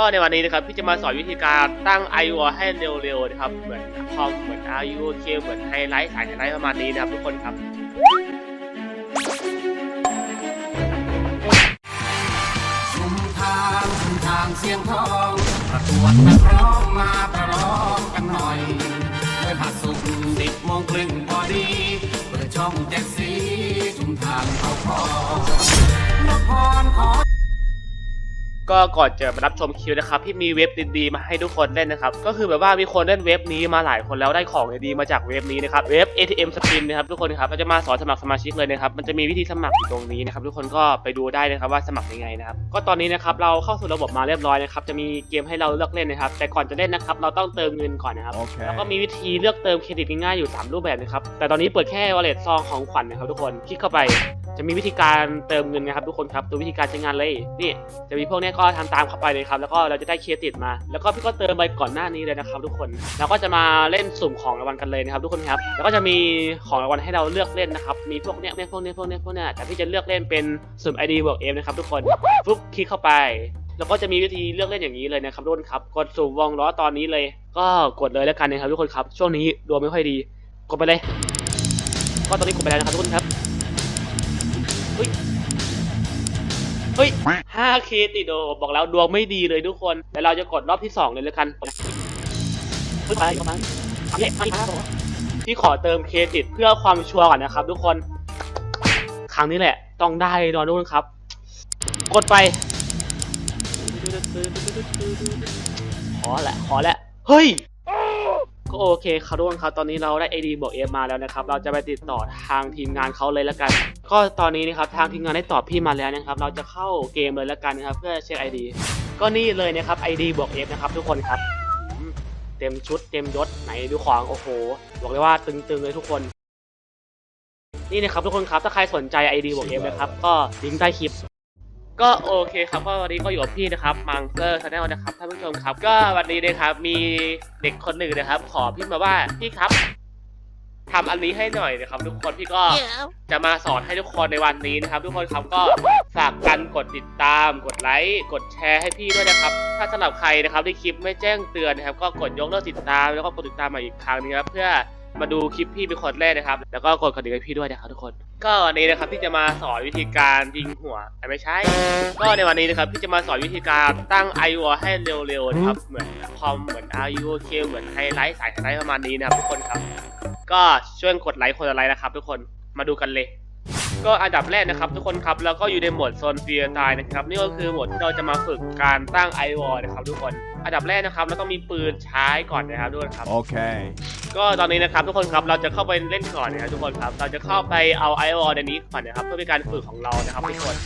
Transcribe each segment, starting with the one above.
ก็ในวันนี้นะครับพี่จะมาสอนวิธีการตั้ง i o ให้เร็วๆนะครับ เหมือนคอมเหมือน r u k เหมือนไฮไลท์สายไฮไลท์ประมาณนี้นะครับทุกคนครับชุมทางชุมทางเสียงทองประกวดนักร้องมาประลองกันหน่อยด้วยผัดสุกสิบโมงครึ่งพอดีเปิดช่องแจ็คสีชุมทางเขาคอนพรขอ ก็ก่อนจะมารับชมคลิปนะครับพี่มีเว็บดีๆมาให้ทุกคนเล่นนะครับก็คือแบบว่ามีคนเล่นเว็บนี้มาหลายคนแล้วได้ของดีๆมาจากเว็บนี้นะครับเว็บ ATM Spin นะครับทุกคนครับเราจะมาสอนสมัครสมาชิกเลยนะครับมันจะมีวิธีสมัครอยู่ตรงนี้นะครับทุกคนก็ไปดูได้นะครับว่าสมัครยังไงนะครับก็ตอนนี้นะครับเราเข้าสู่ระบบมาเรียบร้อยนะครับจะมีเกมให้เราเลือกเล่นนะครับแต่ก่อนจะเล่นนะครับเราต้องเติมเงินก่อนนะครับ Okay. แล้วก็มีวิธีเลือกเติมเครดิตง่ายๆอยู่ 3 รูปแบบนะครับแต่ตอนนี้เปิดแค่ wallet ซองของขวัญนะครับทุกคนคลิกเข้าไป จะมีวิธีการเติมเงินนะครับทุกคนครับดูวิธีการใช้งานเลยนี่จะมีพวกนี้ก็ทำตามเข้าไปเลยครับแล้วก็เราจะได้เครดิตมา แล้วก็พี่ก็เติมไปก่อนหน้านี้เลยนะครับ ทุกคนแล้วก็จะมาเล่นสุ่มของรางวัลกันเลยนะครับ ทุกคนครับแล้วก็จะมีของรางวัลให้เราเลือกเล่นนะครับมีพวกเนี้ยพวกเนี้ยพวกเนี้ยพวกเนี้ยแต่พี่จะเลือกเล่นเป็นสุ่ม ID บวก F นะครับทุกคนปุ๊บคลิกเข้าไปแล้วก็จะมีวิธีเลือกเล่นอย่างนี้เลยนะครับทุกคนครับกดสุ่มวงล้อตอนนี้เลย ก็กดเลยแล้วกันนะครับทุกคนครับช่วงนี้ดวงไม่ค่อยดี กดไปเลย ก็ตอนนี้กดไปแล้วนะครับทุกคนครับ เฮ้ยเฮ้ย 5k ติดโดบอกแล้วดวงไม่ดีเลยทุกคนแต่เราจะกดรอบที่ 2 เลยแล้วกันเฮ้ยไปเข้ามาเอาเนี่ยมาดิมาพี่ขอเติมเครดิตเพื่อความชัวร์ก่อนนะครับ ทุกคน ครั้งนี้แหละ ต้องได้นอนทุกคนครับ กดไป ขอแหละ ขอแหละ เฮ้ย ก็โอเคครับทุกคนครับตอนนี้เราได้ AD บวก F มาแล้วนะครับ เราจะไปติดต่อทางทีมงานเขาเลยแล้วกัน ก็ตอนนี้นะครับทางทีมงานได้ตอบพี่มาแล้วนะครับ เราจะเข้าเกมเลยแล้วกันนะครับ เพื่อเช็ค ID ก็นี่เลยนะครับ ID บวก F นะครับ ทุกคนครับเต็มชุดเต็มยศไหนดูของโอ้โหบอกเลยว่าตึงๆเลยทุกคนนี่นะครับทุกคนครับถ้าใครสนใจ ID บวก F นะครับก็ลิงก์ใต้คลิป ก็โอเคครับก็วันนี้ก็อยู่กับพี่นะครับมังเกอร์ชาแนลนะครับท่านผู้ชมครับ ก็วันนี้นะครับมีเด็กคนหนึ่งนะครับ ขอพี่มาว่าพี่ครับทำอันนี้ให้หน่อยนะครับทุกคนพี่ก็จะมาสอนให้ทุกคนในวันนี้นะครับ ทุกคนครับก็ฝากกันกดติดตาม กดไลค์กดแชร์ให้พี่ด้วยนะครับ ถ้าสำหรับใครนะครับที่คลิปไม่แจ้งเตือนนะครับ ก็กดยกเลิกติดตามแล้วก็กดติดตามมาอีกครั้งนึงครับเพื่อ มาดูคลิปพี่เป็นคนแรกนะครับ แล้วก็กดกระดิ่งให้พี่ด้วยนะครับทุกคน ก็วันนี้นะครับพี่จะมาสอนวิธีการยิงหัวแต่ไม่ใช่ ก็ในวันนี้นะครับพี่จะมาสอนวิธีการตั้ง i o ให้เร็วๆนะครับ เหมือนคอมเหมือน r u k เหมือนไฮไลท์สายไฮไลท์ประมาณนี้นะครับทุกคนครับ ก็ช่วยกดไลค์คนละไลค์นะครับ ทุกคนมาดูกันเลย ก็อันดับแรกนะครับ ทุกคนครับแล้วก็อยู่ในโหมดโซนเฟียตายนะครับนี่ก็คือโหมดที่เราจะมาฝึกการตั้ง i o นะครับ ทุกคน อันดับแรกนะครับเราต้องมีปืนใช้ก่อนนะครับทุกคนครับ Okay. ก็ตอนนี้นะครับทุกคนครับเราจะเข้าไปเล่นก่อนนะครับทุกคนครับ เราจะเข้าไปเอาไอวอลในนี้ก่อนนะครับ เพื่อเป็นการฝึกของเรานะครับทุกคน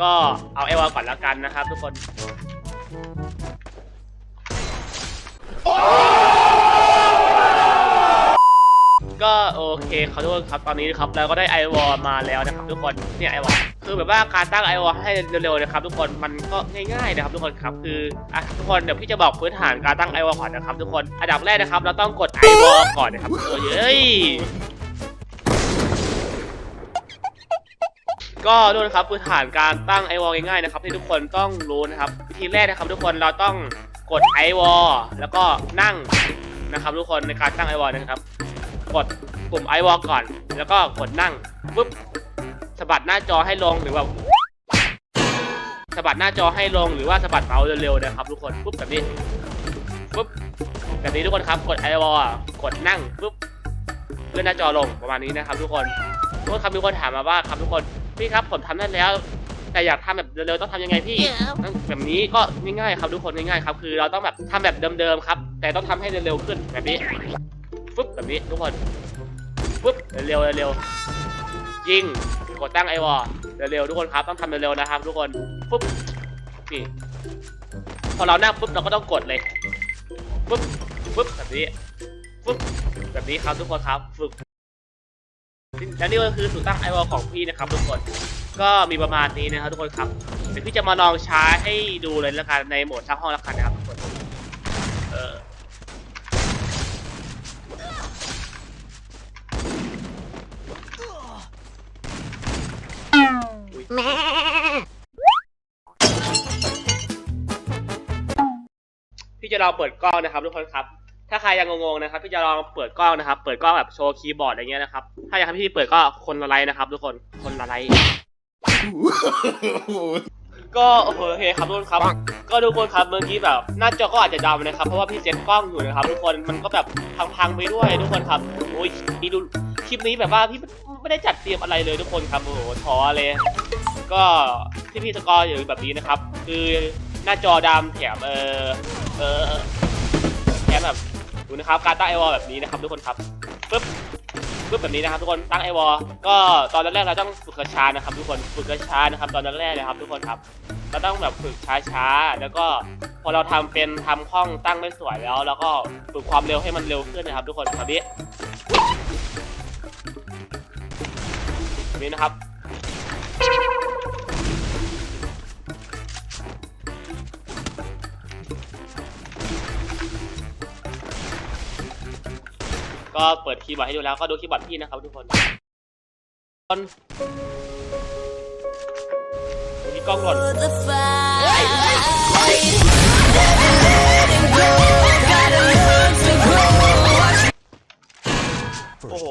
ก็เอาไอวอลก่อนแล้วกันนะครับ ทุกคน ก็โอเคครับทุกครับตอนนี้นะครับเราก็ได้ไอวอลมาแล้วนะครับทุกคนเนี่ยไอวอลคือแบบว่าการตั้งไอวอลให้เร็วๆนะครับทุกคนมันก็ง่ายๆนะครับทุกคนครับคืออะทุกคนเดี๋ยวพี่จะบอกพื้นฐานการตั้งไอวอลก่อนนะครับทุกคนอันดับแรกนะครับ เราต้องกดไอวอลก่อนนะครับโอ้ยเอ้ยก็ด้วยนะครับพื้นฐานการตั้งไอวอลง่ายๆนะครับที่ทุกคนต้องรู้นะครับวิธีแรกนะครับ ทุกคนเราต้องกดไอวอลแล้วก็นั่งนะครับทุกคนในการตั้งไอวอลนะครับ กดปุ่มไอวอลก่อน แล้วก็กดนั่งปุ๊บสะบัดหน้าจอให้ลงหรือว่าสะบัดหน้าจอให้ลงหรือว่าสะบัดเมาส์เร็วๆนะครับทุกคนปุ๊บแบบนี้ปุ๊บแบบนี้ทุกคนครับกดไอวอลกดนั่งปุ๊บเลื่อนหน้าจอลงประมาณนี้นะครับทุกคนทุกคนครับมีคนถามมาว่าครับทุกคนพี่ครับผมทำได้แล้ว แต่อยากทำแบบเร็วๆต้องทำยังไงพี่แบบนี้ก็ง่ายๆครับทุกคนง่ายๆครับคือเราต้องแบบทำแบบเดิมๆครับ แต่ต้องทำให้เร็วๆขึ้นแบบนี้ ฟึบแบบนี้ทุกคนฟึบเร็วเร็วยิงกดตั้งไอวอลเร็วๆทุกคนครับต้องทำเร็วๆนะครับ ทุกคนฟึบนี่พอเรานั่งปุ๊บเราก็ต้องกดเลยฟึบฟึบแบบนี้ฟึบแบบนี้ครับทุกคนครับฝึกและนี่ก็คือสูตรตั้งไอวอลของพี่นะครับ ทุกคนก็มีประมาณนี้นะครับ ทุกคนครับเดี๋ยวพี่จะมาลองใช้ให้ดูเลยแล้วกันในโหมดช่างห้องแล้วกันนะครับ พี่จะลองเปิดกล้องนะครับทุกคนครับ ถ้าใครยังงงๆนะครับ พี่จะลองเปิดกล้องนะครับ เปิดกล้องแบบโชว์คีย์บอร์ดอะไรเงี้ยนะครับ ถ้าอยากให้พี่เปิดก็คนละไลค์นะครับ ทุกคน คนละไลค์ก็โอเคครับทุกคนครับ ก็ทุกคนครับเมื่อกี้แบบหน้าจอก็อาจจะดำนะครับ เพราะว่าพี่เซ็ตกล้องอยู่นะครับ ทุกคน มันก็แบบพังๆไปด้วยทุกคนครับ โอ้ยนี่ดูคลิปนี้แบบว่าพี่ไม่ได้จัดเตรียมอะไรเลยทุกคนครับ โอ้โหท้อเลย ก็ที่พี่สกอร์อยู่แบบนี้นะครับ คือหน้าจอดำแถมเออเออแถมแบบดูนะครับการตั้งไอวอลแบบนี้นะครับทุกคนครับปึ๊บปึ๊บแบบนี้นะครับทุกคนตั้งไอวอลก็ตอนแรกเราต้องฝึกกระชานะครับ ทุกคนฝึกกระชานะครับ ตอนแรกนะครับ ทุกคนครับเราต้องแบบฝึกช้าๆแล้วก็พอเราทำเป็นทำคล่องตั้งไม่สวยแล้ว แล้วก็ฝึกความเร็วให้มันเร็วขึ้นนะครับ ทุกคนแบบนี้นี้นะครับ ก็เปิดคีย์บอร์ดให้ดูแล้วก็ดูคีย์บอร์ดพี่นะครับทุกคนคนดูที่กล้องก่อนโอ้โห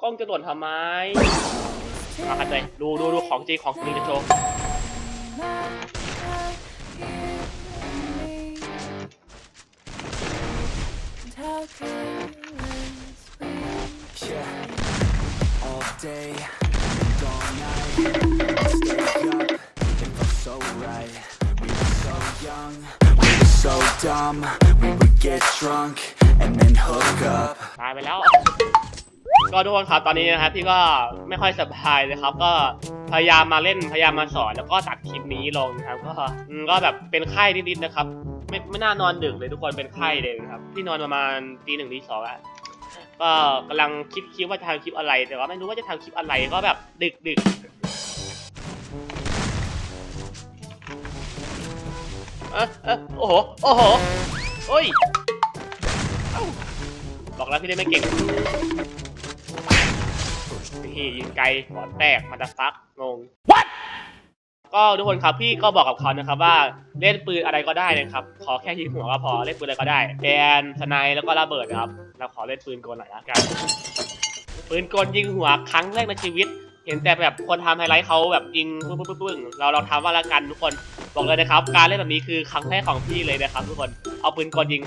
กล้องจะหล่นทำไมมาคันเลยดูดูดูของจริงของจริงจะโชว์ ตายไปแล้ว ก็ทุกคนครับตอนนี้นะครับพี่ก็ไม่ค่อยสบายเลยครับ ก็พยายามมาเล่นพยายามมาสอนแล้วก็ตัดคลิปนี้ลงนะครับ ก็อืมก็แบบเป็นไข้นิดๆนะครับ ไม่ไม่น่านอนดึกเลยทุกคนเป็นไข้เลยครับพี่นอนประมาณตีหนึ่งตีสองอะก็กำลังคิดคิดว่าจะทำคลิปอะไร แต่ว่าไม่รู้ว่าจะทำคลิปอะไรก็แบบดึกดึกเอะเอะโอ้โหโอ้โหโอ้ยบอกแล้วพี่เล่นไม่เก่งพี่ยิงไกลหัวแตกมันจะฟักงง What ก็ทุกคนครับพี่ก็บอกกับเขานะครับว่าเล่นปืนอะไรก็ได้นะครับขอแค่ยิงหัวก็พอเล่นปืนอะไรก็ได้แบนสไนแล้วก็ระเบิดนะครับเราขอเล่นปืนกลหน่อยละกันปืนกลยิงหัวครั้งแรกในชีวิต เห็นแต่แบบคนทำไฮไลท์เขาแบบยิงปึ้งปึ้งปึ้งปึ้งเราเราทำว่าละกันทุกคนบอกเลยนะครับ การเล่นแบบนี้คือครั้งแรกของพี่เลยนะครับ ทุกคนเอาปืนกลยิง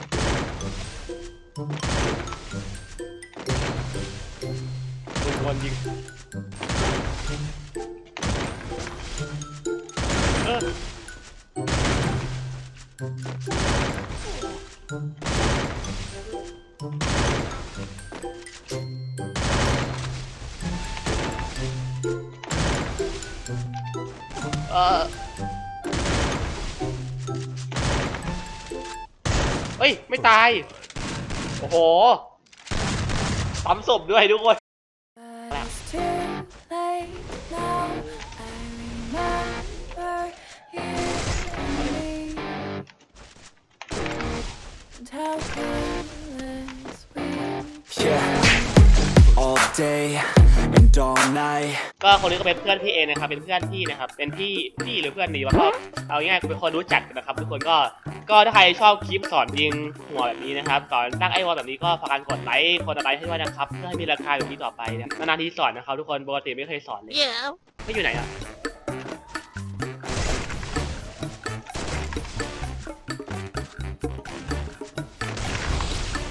ปืนกลยิง เออเฮ้ย ไม่ตาย โอ้โห ปั๊มศพด้วยทุกคน day and all night. ก็คนนี้ก็เป็นเพื่อนพี่เองนะครับ เป็นเพื่อนพี่นะครับ เป็นพี่พี่หรือเพื่อนดีวะก็เอาง่ายๆเป็นคนรู้จักกันนะครับ ทุกคนก็ ก็ถ้าใครชอบคลิปสอนยิงหัวแบบนี้นะครับ สอนตั้งไอวอลแบบนี้ก็ฝากกันกดไลค์กดอะไรให้ด้วยนะครับ เพื่อให้มีราคาแบบนี้ต่อไปนะนานๆทีสอนนะครับ ทุกคน ปกติไม่เคยสอนเลย Yeah. ไม่อยู่ไหนอะ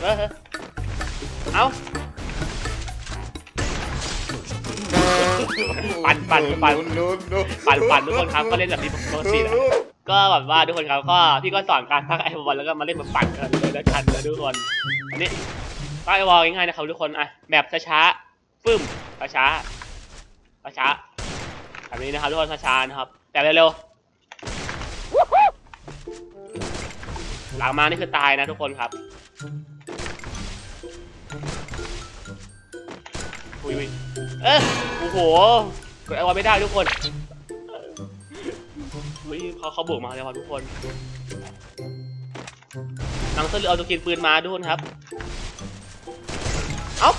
เออเอ้า ปั่นปั่นปั่นปั่นปั่นทุกคนครับก็เล่นแบบนี้ปกตินะก็แบบว่าทุกคนครับก็พี่ก็สอนการตั้งไอวอลแล้วก็มาเล่นแบบปั่นกันเลยแล้วกันนะทุกคนอันนี้ตั้งไอวอลง่ายๆนะครับทุกคนอะแบบช้าๆปึ้มช้าๆช้าๆแบบนี้นะครับทุกคนช้าๆนะครับแต่เร็วๆหลังมานี่คือตายนะทุกคนครับ อุ้ยเออโอ้โหกดไอวอลไม่ได้ทุกคนเฮ้ยเขาเขาบวกมาแล้วทุกคนหนังเสื้อเหลืองเอาตัวกินปืนมาทุกคนครับ เอ้า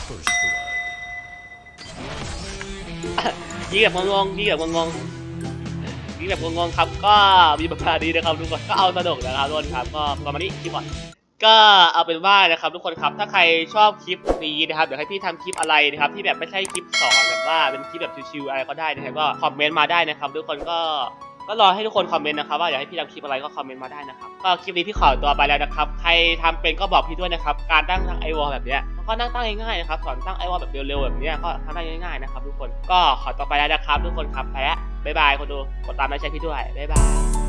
ยิงแบบงงๆยิงแบบงงๆนี่แบบงงๆครับ ก็มีประมาณนี้นะครับทุกคน ก็เอาสนุกนะครับทุกคนครับ ก็ประมาณนี้คลิปก่อน ก็เอาเป็นว่านะครับทุกคนครับถ้าใครชอบคลิปนี้นะครับเดี๋ยวให้พี่ทำคลิปอะไรนะครับที่แบบไม่ใช่คลิปสอนแบบว่าเป็นคลิปแบบชิวๆอะไรก็ได้นะครับก็คอมเมนต์มาได้นะครับ ทุกคนก็ก็รอให้ทุกคนคอมเมนต์นะครับว่าอยากให้พี่ทำคลิปอะไรก็คอมเมนต์มาได้นะครับก็คลิปนี้พี่ขอตัวไปแล้วนะครับใครทำเป็นก็บอกพี่ด้วยนะครับการตั้งทางไอวอลแบบเนี้ยมันก็นั่งตั้งง่ายๆนะครับสอนตั้งไอวอลแบบเร็วๆแบบเนี้ยก็ทำได้ง่ายๆนะครับทุกคนก็ขอตัวไปแล้วนะครับทุกคนครับไปแล้วบ๊ายบายคนดูกดตามและแชร์พี่ด้วยบ๊ายบาย